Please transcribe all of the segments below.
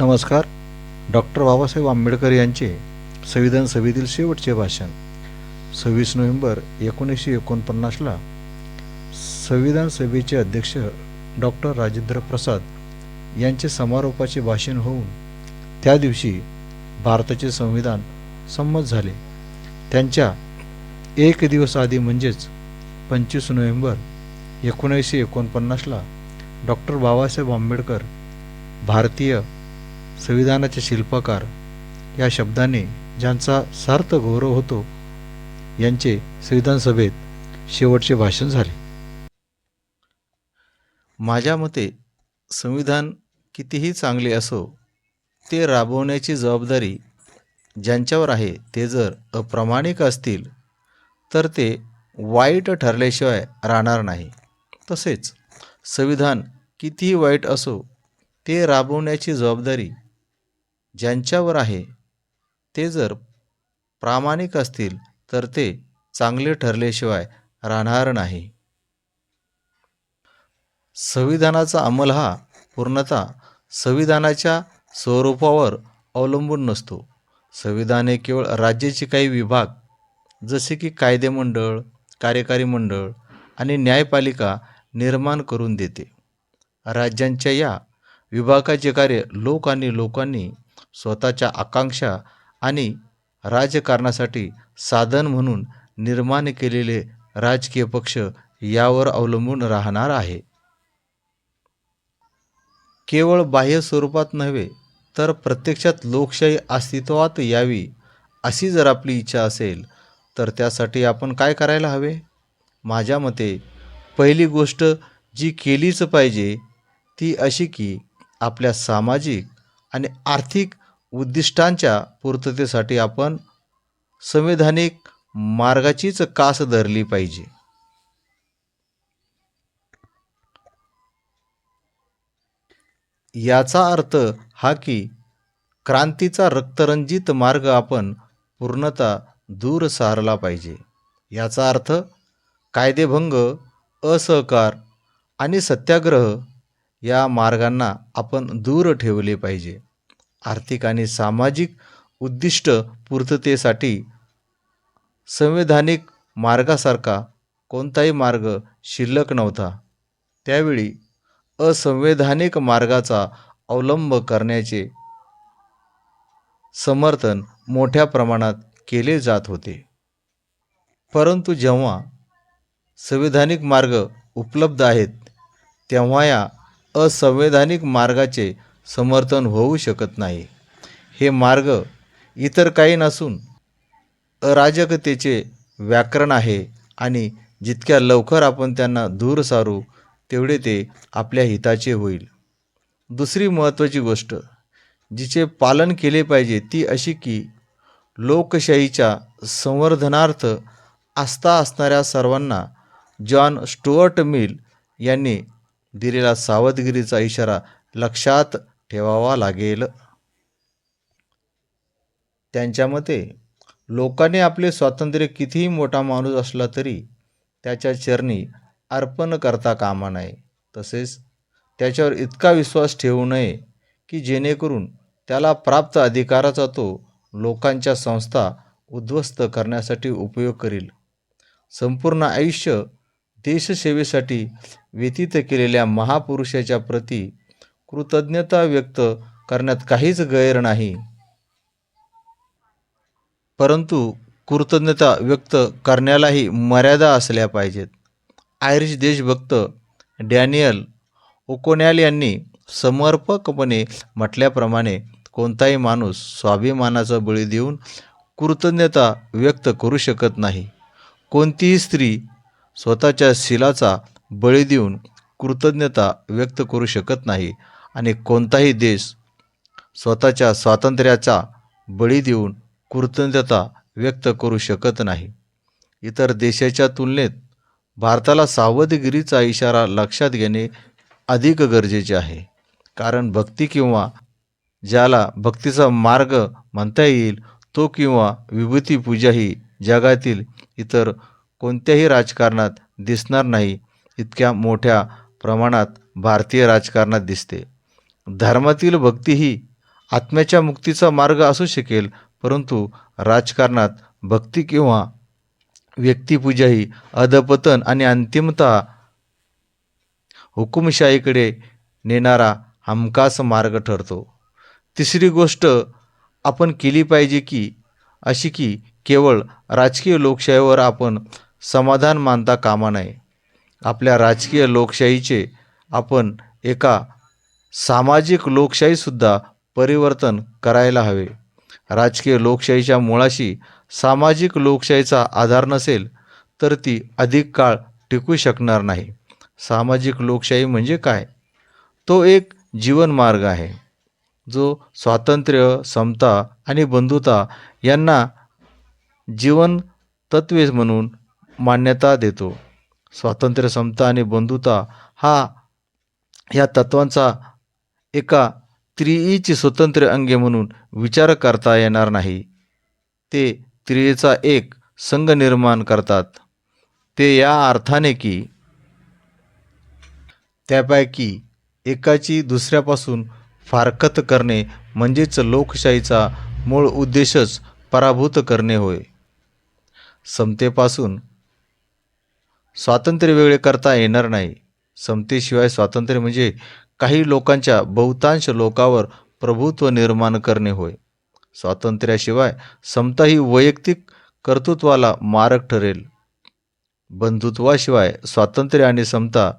नमस्कार. डॉक्टर बाबासाहेब आंबेडकर यांचे संविधान सभेतील शेवटचे भाषण सव्वीस नोव्हेंबर एकोणीसशे एकोणपन्नासला संविधान सभेचे अध्यक्ष डॉक्टर राजेंद्र प्रसाद यांचे समारोपाचे भाषण होऊन त्या दिवशी भारताचे संविधान संमत झाले. त्यांच्या एक दिवस आधी म्हणजेच पंचवीस नोव्हेंबर एकोणीसशे एकोणपन्नासला डॉक्टर बाबासाहेब आंबेडकर भारतीय संविधानाचे शिल्पकार या शब्दाने ज्यांचा सार्थ गौरव होतो यांचे संविधान सभेत शेवटचे भाषण झाले. माझ्या मते संविधान कितीही चांगले असो ते राबवण्याची जबाबदारी ज्यांच्यावर आहे ते जर अप्रामाणिक असतील तर ते वाईट ठरल्याशिवाय राहणार नाही. तसेच संविधान कितीही वाईट असो ते राबवण्याची जबाबदारी ज्यांच्यावर आहे ते जर प्रामाणिक असतील तर ते चांगले ठरल्याशिवाय राहणार नाही. संविधानाचा अंमल हा पूर्णतः संविधानाच्या स्वरूपावर अवलंबून नसतो. संविधान हे केवळ राज्याचे काही विभाग जसे की कायदेमंडळ कार्यकारी मंडळ आणि न्यायपालिका निर्माण करून देते. राज्यांच्या या विभागाचे कार्य लोक आणि लोकांनी स्वतःच्या आकांक्षा आणि राजकारणासाठी साधन म्हणून निर्माण केलेले राजकीय पक्ष यावर अवलंबून राहणार आहे. केवळ बाह्य स्वरूपात नव्हे तर प्रत्यक्षात लोकशाही अस्तित्वात यावी अशी जर आपली इच्छा असेल तर त्यासाठी आपण काय करायला हवे? माझ्या मते पहिली गोष्ट जी केलीच पाहिजे ती अशी की आपल्या सामाजिक आणि आर्थिक उद्दिष्टांच्या पूर्ततेसाठी आपण संवैधानिक मार्गाचीच कास धरली पाहिजे. याचा अर्थ हा की क्रांतीचा रक्तरंजित मार्ग आपण पूर्णतः दूर सारला पाहिजे. याचा अर्थ कायदेभंग असहकार आणि सत्याग्रह या मार्गांना आपण दूर ठेवले पाहिजे. आर्थिक आणि सामाजिक उद्दिष्ट पूर्ततेसाठी संवैधानिक मार्गासारखा कोणताही मार्ग शिल्लक नव्हता. त्यावेळी असंवैधानिक मार्गाचा अवलंब करण्याचे समर्थन मोठ्या प्रमाणात केले जात होते. परंतु जेव्हा संवैधानिक मार्ग उपलब्ध आहेत तेव्हा या असंवैधानिक मार्गाचे समर्थन होऊ शकत नाही. हे मार्ग इतर काही नसून अराजकतेचे व्याकरण आहे आणि जितक्या लवकर आपण त्यांना दूर सारू तेवढे ते आपल्या हिताचे होईल. दुसरी महत्त्वाची गोष्ट जिचे पालन केले पाहिजे ती अशी की लोकशाहीच्या संवर्धनार्थ आस्था असणाऱ्या सर्वांना जॉन स्टुअर्ट मिल यांनी दिलेला सावधगिरीचा इशारा लक्षात ठेवावा लागेल. त्यांच्या मते लोकांनी आपले स्वातंत्र्य कितीही मोठा माणूस असला तरी त्याच्या चरणी अर्पण करता कामा नये. तसेच त्याच्यावर इतका विश्वास ठेवू नये की जेणेकरून त्याला प्राप्त अधिकाराचा तो लोकांच्या संस्था उद्ध्वस्त करण्यासाठी उपयोग करील. संपूर्ण आयुष्य देशसेवेसाठी व्यतीत केलेल्या महापुरुषाच्या प्रती कृतज्ञता व्यक्त करण्यात काहीच गैर नाही. परंतु कृतज्ञता व्यक्त करण्यालाही मर्यादा असल्या पाहिजेत. आयरिश देशभक्त डॅनियल ओकोनॅल यांनी समर्पकपणे म्हटल्याप्रमाणे कोणताही माणूस स्वाभिमानाचा बळी देऊन कृतज्ञता व्यक्त करू शकत नाही. कोणतीही स्त्री स्वतःच्या शिलाचा बळी देऊन कृतज्ञता व्यक्त करू शकत नाही. आणि कोणताही देश स्वतःच्या स्वातंत्र्याचा बळी देऊन कृतज्ञता व्यक्त करू शकत नाही. इतर देशाच्या तुलनेत भारताला सावधगिरीचा इशारा लक्षात घेणे अधिक गरजेचे आहे. कारण भक्ती किंवा ज्याला भक्तीचा मार्ग म्हणता येईल तो किंवा विभूतीपूजा ही जगातील इतर कोणत्याही राजकारणात दिसणार नाही इतक्या मोठ्या प्रमाणात भारतीय राजकारणात दिसते. धर्मातील भक्ती ही आत्म्याच्या मुक्तीचा मार्ग असू शकेल परंतु राजकारणात भक्ती किंवा व्यक्तिपूजा ही अधपतन आणि अंतिमतः हुकुमशाहीकडे नेणारा हमखास मार्ग ठरतो. तिसरी गोष्ट आपण केली पाहिजे की अशी की केवळ राजकीय लोकशाहीवर आपण समाधान मानता कामा नये. आपल्या राजकीय लोकशाहीचे आपण एका सामाजिक लोकशाहीसुद्धा परिवर्तन करायला हवे. राजकीय लोकशाहीच्या मुळाशी सामाजिक लोकशाहीचा आधार नसेल तर ती अधिक काळ टिकू शकणार नाही. सामाजिक लोकशाही म्हणजे काय? तो एक जीवनमार्ग आहे जो स्वातंत्र्य समता आणि बंधुता यांना जीवन तत्वे म्हणून मान्यता देतो. स्वातंत्र्य समता आणि बंधुता हा या तत्वांचा एका त्रिईची स्वतंत्र अंगे म्हणून विचार करता येणार नाही. ते त्रियेचा एक संघ निर्माण करतात. ते या अर्थाने की त्यापैकी एकाची दुसऱ्यापासून फारकत करणे म्हणजेच लोकशाहीचा मूळ उद्देशच पराभूत करणे होय. समतेपासून स्वातंत्र्य वेगळे करता येणार नाही. समतेशिवाय स्वातंत्र्य म्हणजे काही लोकांच्या बहुतांश लोकावर प्रभुत्व निर्माण करणे होय. स्वातंत्र्याशिवाय समता ही वैयक्तिक कर्तृत्वाला मारक ठरेल. बंधुत्वाशिवाय स्वातंत्र्य आणि समता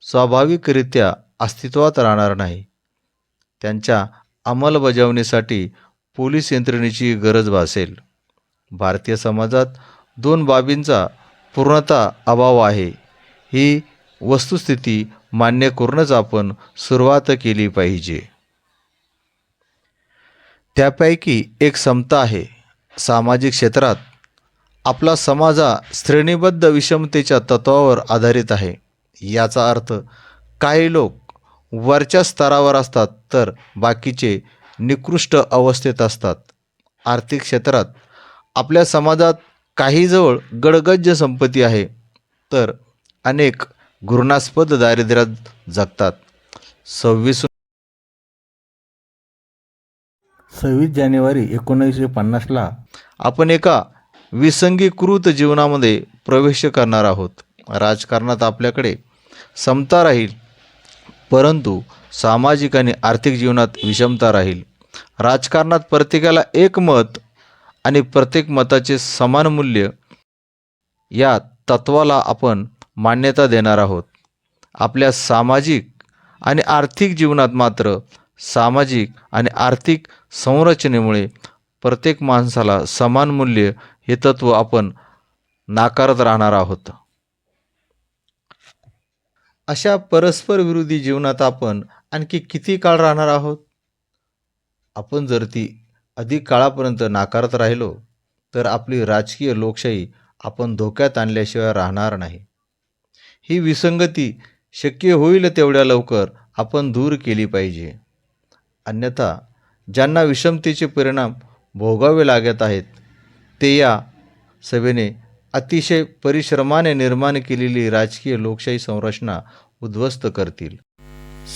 स्वाभाविकरित्या अस्तित्वात राहणार नाही. त्यांच्या अंमलबजावणीसाठी पोलीस यंत्रणेची गरज भासेल. भारतीय समाजात दोन बाबींचा पूर्णतः अभाव आहे. ही वस्तुस्थिती मान्य करूनच आपण सुरुवात केली पाहिजे. त्यापैकी एक समता आहे. सामाजिक क्षेत्रात आपला समाज हा श्रेणीबद्ध विषमतेच्या तत्वावर आधारित आहे. याचा अर्थ काही लोक वरच्या स्तरावर असतात तर बाकीचे निकृष्ट अवस्थेत असतात. आर्थिक क्षेत्रात आपल्या समाजात काहीजवळ गडगज्ज संपत्ती आहे. तर अनेक घृणास्पद दारिद्र्यात जगतात. सव्वीस सव्वीस जानेवारी एकोणीसशे पन्नासला आपण एका विसंगीकृत जीवनामध्ये प्रवेश करणार आहोत. राजकारणात आपल्याकडे समता राहील परंतु सामाजिक आणि आर्थिक जीवनात विषमता राहील. राजकारणात प्रत्येकाला एक मत आणि प्रत्येक मताचे समान मूल्य या तत्वाला आपण मान्यता देणार आहोत. आपल्या सामाजिक आणि आर्थिक जीवनात मात्र सामाजिक आणि आर्थिक संरचनेमुळे प्रत्येक माणसाला समान मूल्य हे तत्व आपण नाकारत राहणार आहोत. अशा परस्पर विरोधी जीवनात आपण आणखी किती काळ राहणार आहोत? आपण जर ती अधिक काळापर्यंत नाकारत राहिलो तर आपली राजकीय लोकशाही आपण धोक्यात आणल्याशिवाय राहणार नाही. ही विसंगती शक्य होईल तेवढ्या लवकर आपण दूर केली पाहिजे. अन्यथा ज्यांना विषमतेचे परिणाम भोगावे लागत आहेत ते या सभेने अतिशय परिश्रमाने निर्माण केलेली राजकीय लोकशाही संरचना उद्ध्वस्त करतील.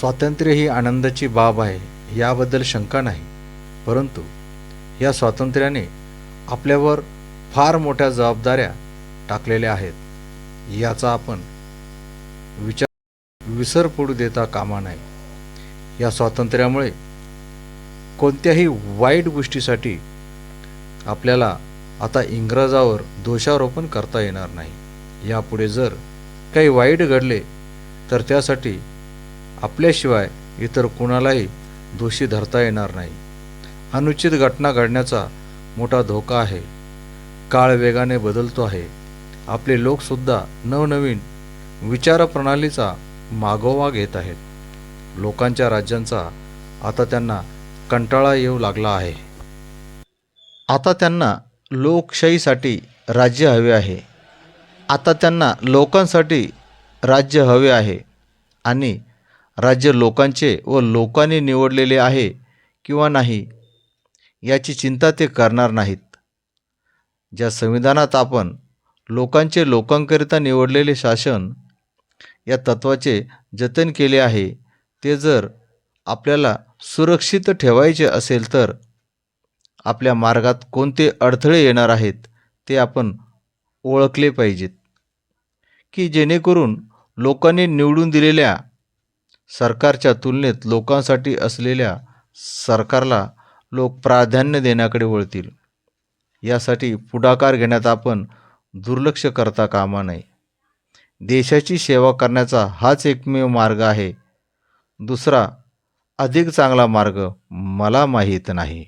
स्वातंत्र्य ही आनंदाची बाब आहे याबद्दल शंका नाही. परंतु या स्वातंत्र्याने आपल्यावर फार मोठ्या जबाबदाऱ्या टाकलेल्या आहेत. याचा आपण विचार विसर पडू देता कामा नाही या स्वातंत्र्यामुळे कोणत्याही वाईट गोष्टीसाठी आपल्याला आता इंग्रजावर दोषारोपण करता येणार नाही. यापुढे जर काही वाईट घडले तर त्यासाठी आपल्याशिवाय इतर कुणालाही दोषी धरता येणार नाही. अनुचित घटना घडण्याचा मोठा धोका आहे. काळ वेगाने बदलतो आहे. आपले लोकसुद्धा नवनवीन विचारप्रणालीचा मागोवा घेत आहेत. लोकांच्या राज्यांचा आता त्यांना कंटाळा येऊ लागला आहे. आता त्यांना लोकशाहीसाठी राज्य हवे आहे. आता त्यांना लोकांसाठी राज्य हवे आहे आणि राज्य लोकांचे व लोकांनी निवडलेले आहे किंवा नाही याची चिंता ते करणार नाहीत. ज्या संविधानात आपण लोकांचे लोकांकरिता निवडलेले शासन या तत्वाचे जतन केले आहे. ते जर आपल्याला सुरक्षित ठेवायचे असेल तर आपल्या मार्गात कोणते अडथळे येणार आहेत ते आपण ओळखले पाहिजेत. की जेणेकरून लोकांनी निवडून दिलेल्या सरकारच्या तुलनेत लोकांसाठी असलेल्या सरकारला लोक प्राधान्य देण्याकडे वळतील. यासाठी पुढाकार घेण्यात आपण दुर्लक्ष करता कामा नये. देशाची सेवा करण्याचा हाच एकमेव मार्ग आहे. दुसरा अधिक चांगला मार्ग मला माहीत नाही.